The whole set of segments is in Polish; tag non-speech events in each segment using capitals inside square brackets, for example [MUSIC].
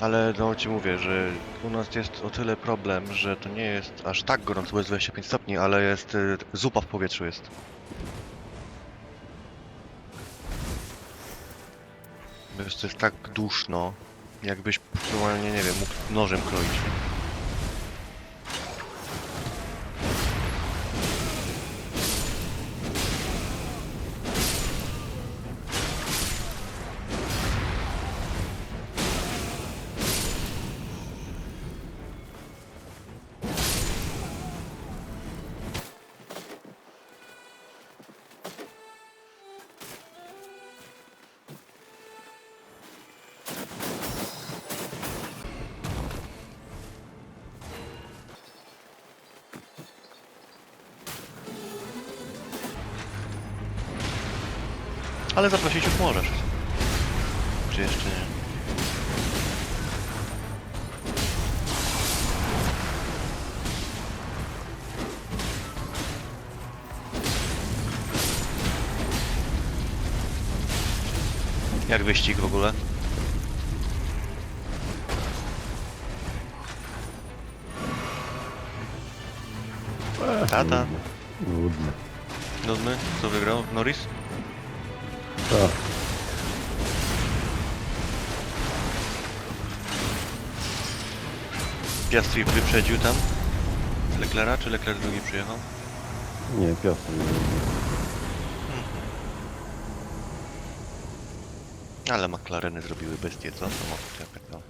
Ale no ci mówię, że u nas jest o tyle problem, że to nie jest aż tak gorąco, bo jest 25 stopni, ale jest y, zupa w powietrzu jest. Wiesz, to jest tak duszno, jakbyś normalnie, nie wiem, mógł nożem kroić. Ale zaprosić już możesz. Czy jeszcze nie? Jak wyścig w ogóle? Tata. Nudne. Nudny? Kto wygrał? Norris? Tak. Piastri wyprzedził tam? Leclerca, czy Leclerc drugi przyjechał? Nie, piasek. Ale McLareny zrobiły bestie, co? Samochód, ja pytam.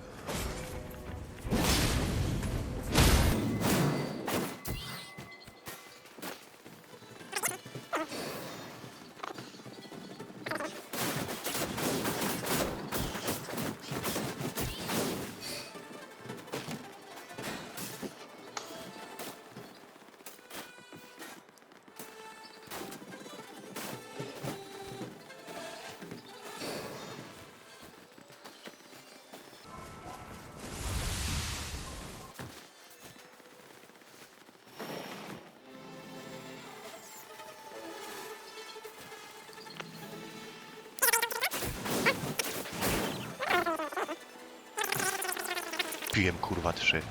Pijem kurwa trzy.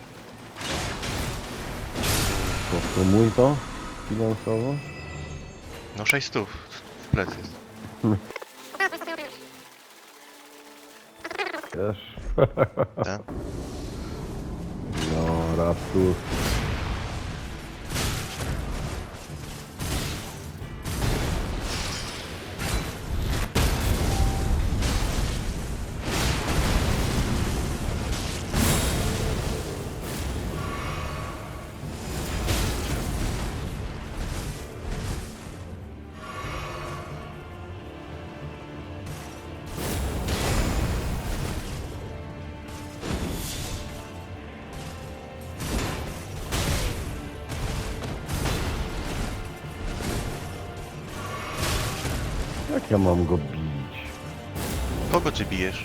Podsumuj to finansowo. No 6 stów. W plec jest. Wiesz. Tak? No, raz tu. Jak ja mam go bić? Kogo ty bijesz?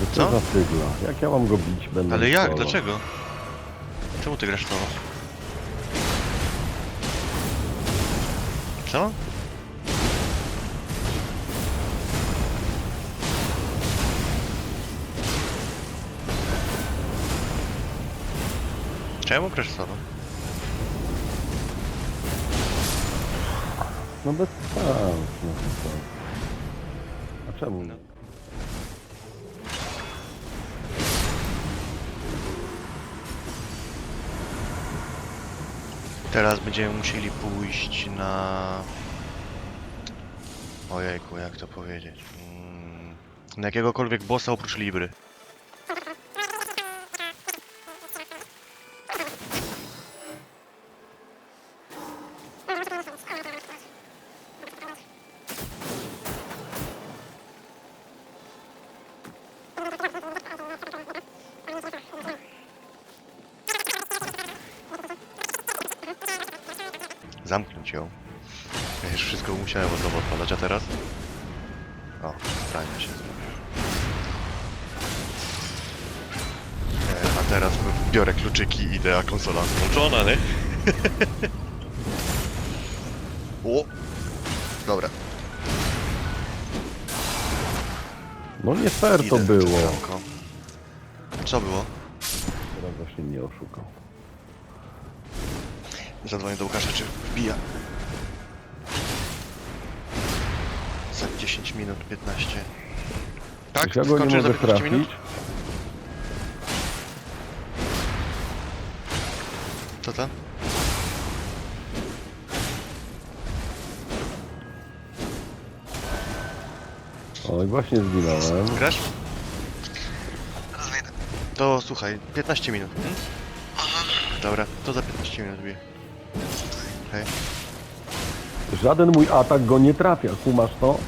To Co? co za cygla? Jak ja mam go bić będę Ale jak? Dlaczego? Czemu ty grasz solo? Co? Czemu grasz solo? No bez szans. No, to. A czemu? No. Teraz będziemy musieli pójść na... Ojejku, jak to powiedzieć? Mm, Na jakiegokolwiek bossa oprócz Libry. Ja już wszystko musiałem od nowa odpalać, a teraz? O, fajnie się zrobiło. E, a teraz biorę kluczyki i idę, a konsola włączona, nie? [LAUGHS] o! Dobra. No nie fair to Idę było. bramką. Co było? Teraz właśnie mnie oszukał. Zadzwonię do Łukasza, czy wbija. Minut, 15. Tak? Ja go nie Skończysz za mogę 15 trafić. minut? Co to? O i właśnie zginąłem. Grasz? To słuchaj, 15 minut. Hmm? Dobra, to za 15 minut bije. Hej. Żaden mój atak go nie trafia, kumasz to?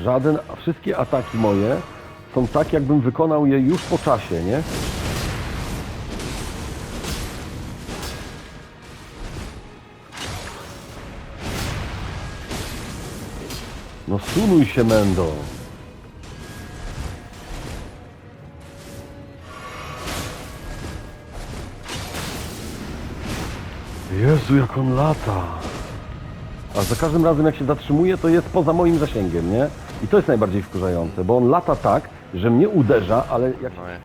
Żaden, wszystkie ataki moje są tak, jakbym wykonał je już po czasie, nie? No sunuj się, Mendo. Jezu, jak on lata. A za każdym razem jak się zatrzymuje, to jest poza moim zasięgiem, nie? I to jest najbardziej wkurzające, bo on lata tak, że mnie uderza, ale jak... No jak.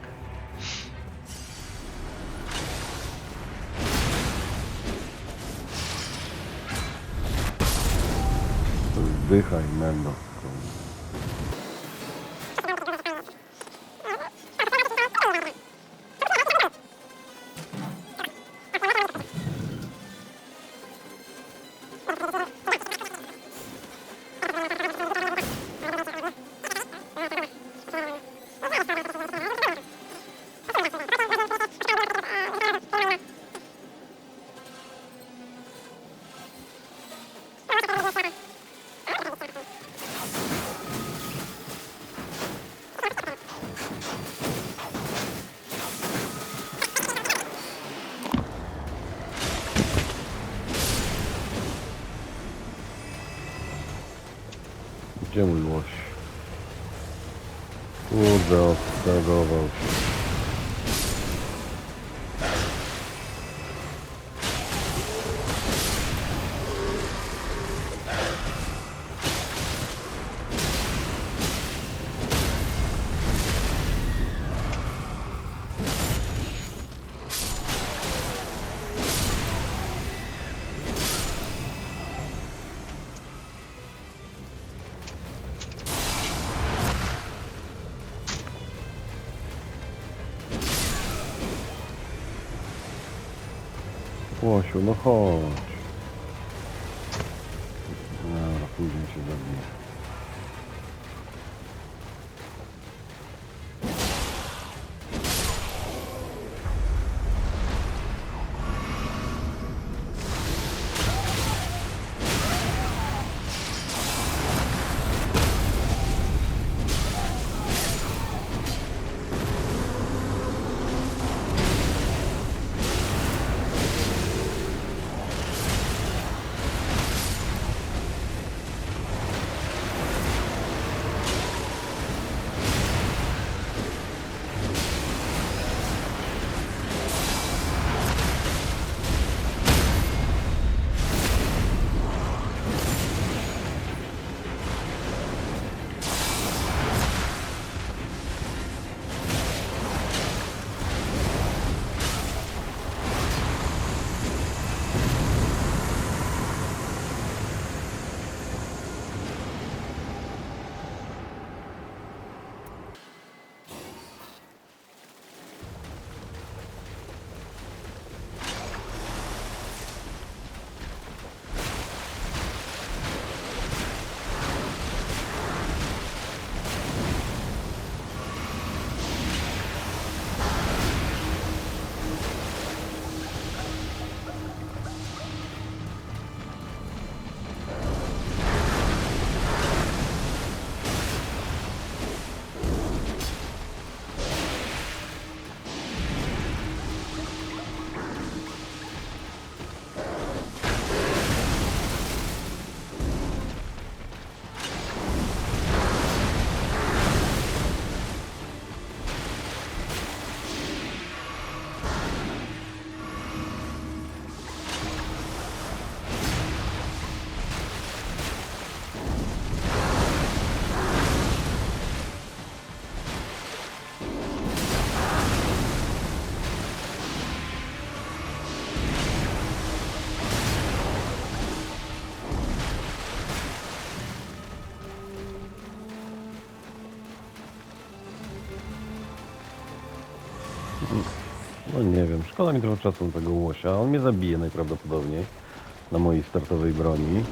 Zdychaj, Mendo. Gdzie mój łoś? Kurde, odstagował się. Łosiu, no chodź. Dobra, później się zabije. No nie wiem, szkoda mi trochę czasu na tego łosia. On mnie zabije najprawdopodobniej na mojej startowej broni.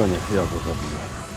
No niech ja go zabiję.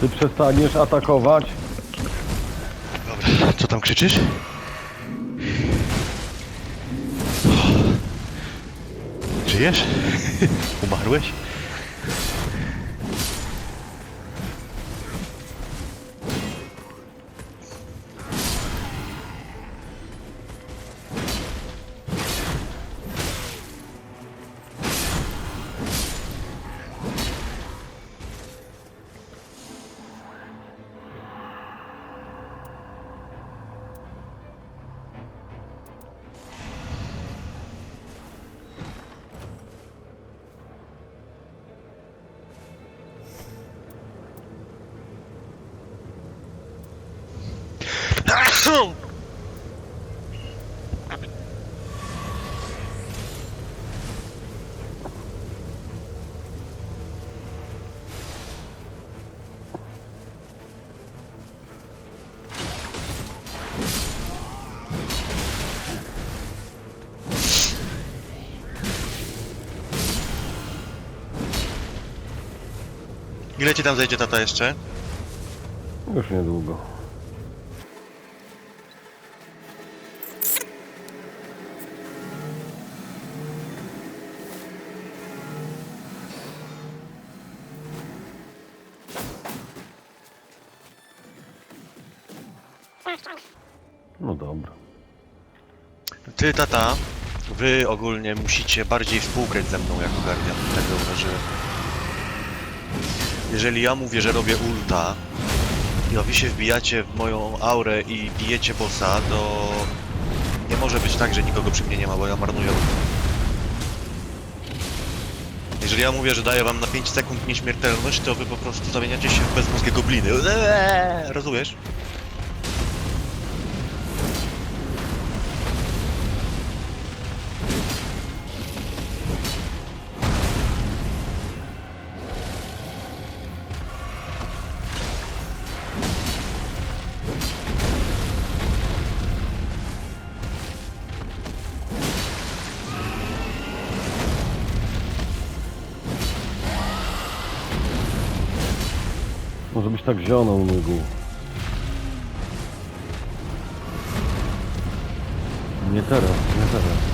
Ty przestaniesz atakować? Dobra, co tam krzyczysz? Żyjesz? [LAUGHS] Umarłeś? Ile ci tam zejdzie tata jeszcze? Już niedługo. Ty, tata, wy ogólnie musicie bardziej współgrać ze mną jako Guardian, tak zauważyłem. Jeżeli ja mówię, że robię ulta, i wy się wbijacie w moją aurę i bijecie bossa, to nie może być tak, że nikogo przy mnie nie ma, bo ja marnuję ulta. Jeżeli ja mówię, że daję wam na 5 sekund nieśmiertelność, to wy po prostu zamieniacie się w bezmózgie gobliny. Eee, rozumiesz? Tak zionął, Nygu. Nie teraz, nie teraz.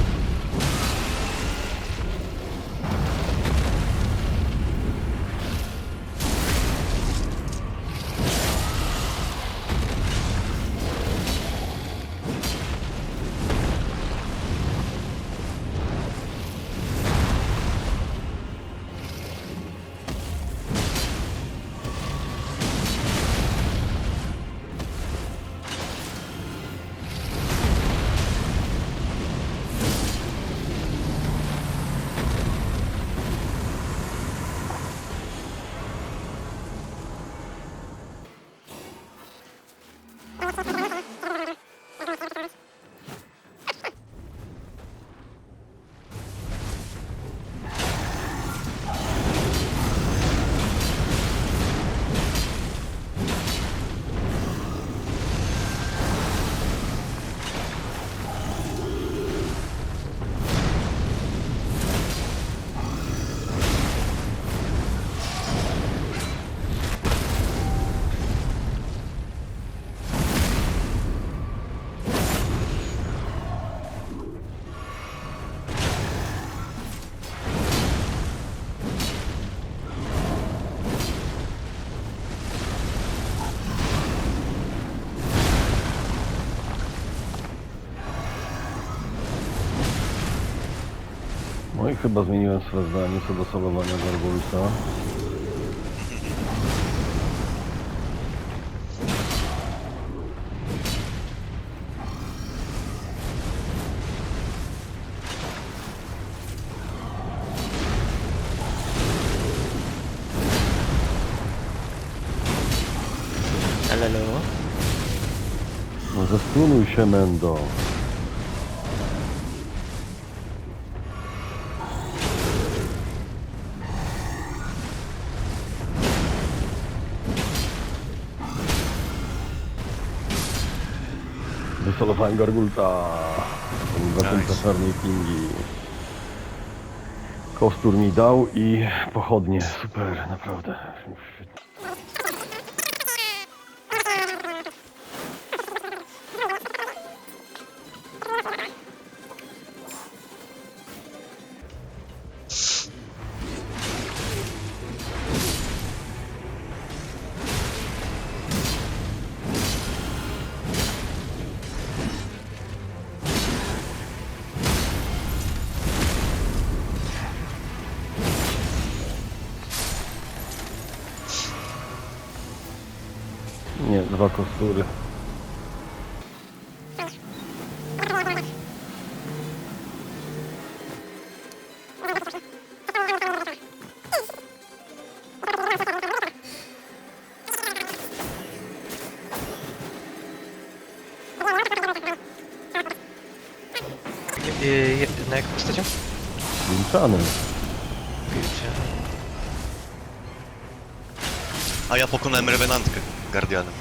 I chyba zmieniłem swoje zdanie co do solowania Gargulsa. Elelo. No zastunuj się, Mendo. Wysolowałem Gargulta. Zakończę Nice. czarnej pingi. Kostur mi dał i pochodnie. Super, naprawdę. Na jaką postacią? Wilczanym. Wiecie. A ja pokonałem Revenantkę Guardianem.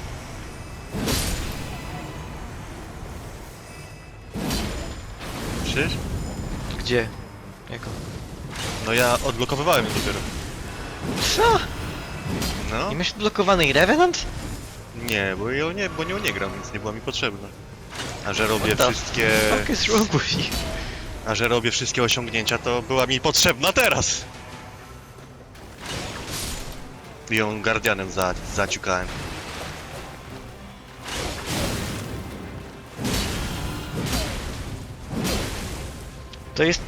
Przecież? Gdzie? Jako? No ja odblokowywałem ją dopiero. Co? No? Nie masz blokowanej Revenant? Nie, bo ją nie, bo nią nie gram, więc nie była mi potrzebna. A że robię What the wszystkie... Fuck is wrong with you? A że robię wszystkie osiągnięcia, to była mi potrzebna teraz. I ją Guardianem za, zaciukałem. To jest,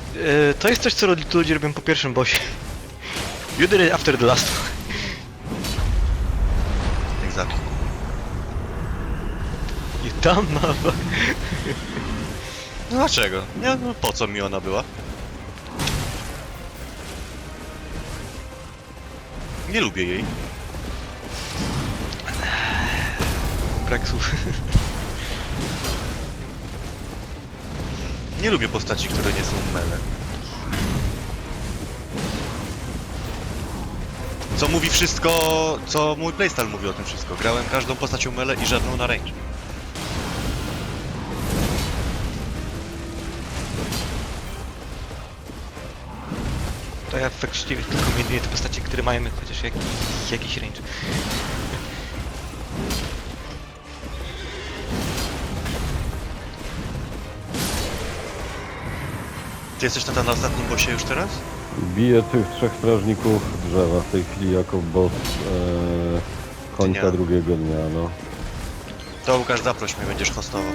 e, to jest coś, co ludzie robią po pierwszym bossie. [LAUGHS] You did it after the last one. Exactly. You dumb motherfucker. No dlaczego? Nie, no po co mi ona była? Nie lubię jej. Brak słów. Nie lubię postaci, które nie są mele. Co mówi wszystko, co mój playstyle mówi o tym wszystko. Grałem każdą postacią mele i żadną na range. Faktycznie tylko jedynie te postacie, które mają chociaż jakiś, jakiś range. Ty jesteś na ostatnim bossie już teraz? Biję tych trzech strażników drzewa w tej chwili jako boss e, końca Dnia. drugiego dnia, no. To Łukasz zaproś mnie, będziesz hostował.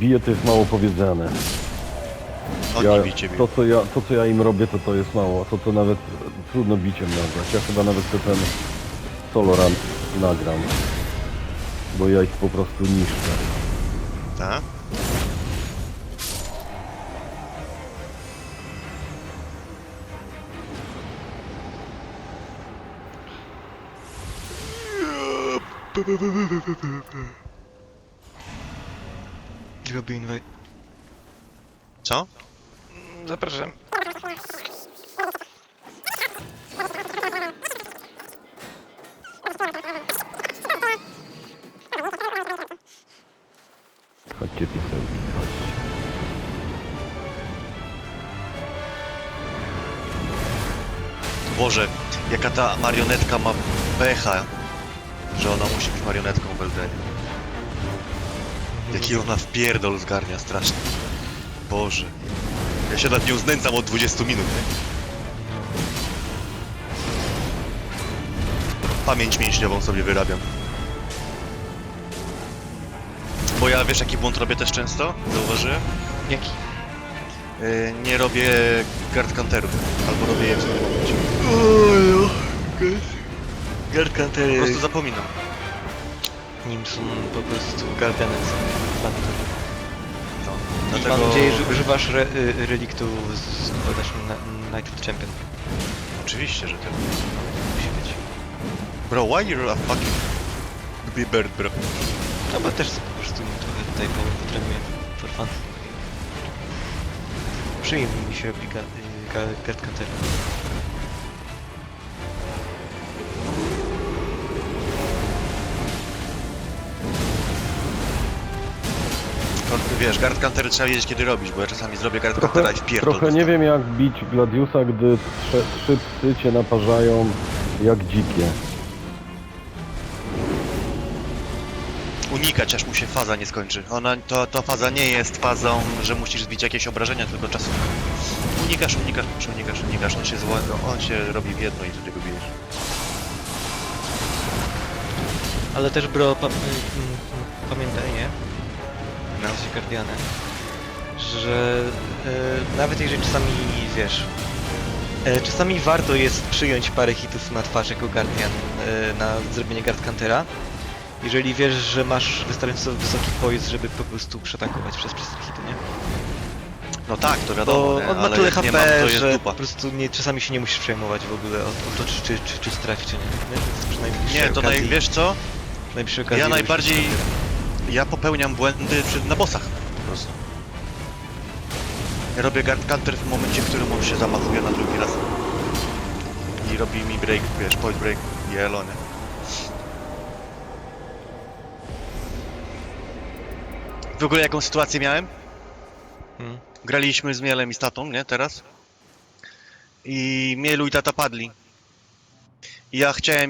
I biję to jest mało powiedziane. Oni Ja, bicie mnie. to, co ja, to co ja im robię, to to jest mało. To co nawet trudno biciem nazwać. Ja chyba nawet sobie ten solo run nagram. Bo ja ich po prostu niszczę. Tak? Robię invite. Co? Zapraszam. Chodźcie pisełki, chodźcie. Boże, jaka ta marionetka ma pecha, że ona musi być marionetką w Eldenie. Jaki ona wpierdol zgarnia strasznie. Boże. Ja się nad nią znęcam od 20 minut, nie? Pamięć mięśniową sobie wyrabiam. Bo ja wiesz jaki błąd robię też często? Zauważyłem? Jaki? Yy, nie robię guard counterów. Albo robię je w złym momencie. Guard Po Countery prostu zapominam. nim są po prostu Guardianem bandytami. No. Mam Dlatego... nadzieję, że używasz re, y, reliktu z podasz na Night Champion. Oczywiście, że tak. Musi być. Bro, why you're a fucking... Be bird, bro. No bo też po prostu trochę tutaj po- potrenuję for fun. Przyjemnie mi się robi ga- ga- Guard Counter. Kon- Wiesz, guard countery trzeba wiedzieć kiedy robić, bo ja czasami zrobię guard Trochę, countera i wpierdol trochę nie wiem jak bić Gladiusa, gdy trze, trzy psy cię naparzają jak dzikie. Unikać, aż mu się faza nie skończy. Ona, to, to faza nie jest fazą, że musisz zbić jakieś obrażenia, tylko czasem. Unikasz, unikasz, unikasz, unikasz, on się zła, on się robi w jedno i wtedy go bijesz. Ale też bro, pa- y, mm, mm, pamiętaj, nie? Jesteś Guardianem, że y, nawet jeżeli czasami, wiesz, y, czasami warto jest przyjąć parę hitów na twarz jako Guardian y, na zrobienie Guard Countera, jeżeli wiesz, że masz wystarczająco wysoki pojazd, żeby po prostu przetankować przez, te hity, nie? No tak, to wiadomo, Bo nie? on ma ale tyle jak HP, mam, to jest że dupa. po prostu nie, czasami się nie musisz przejmować w ogóle o, o to, czy, czy, czy, czy trafi, czy nie. nie? Więc przy najbliższej Nie, to naj, okazji, wiesz co? najbliższej okazji Ja robisz najbardziej... Ja popełniam błędy przy, na bossach po prostu. Ja robię guard counter w momencie, w którym on się zamachuje na drugi raz. I robi mi break, wiesz, point break, yellow, nie? W ogóle jaką sytuację miałem? Hmm. Graliśmy z Mielem i z tatą, nie, teraz? I Mielu i tata padli. I ja chciałem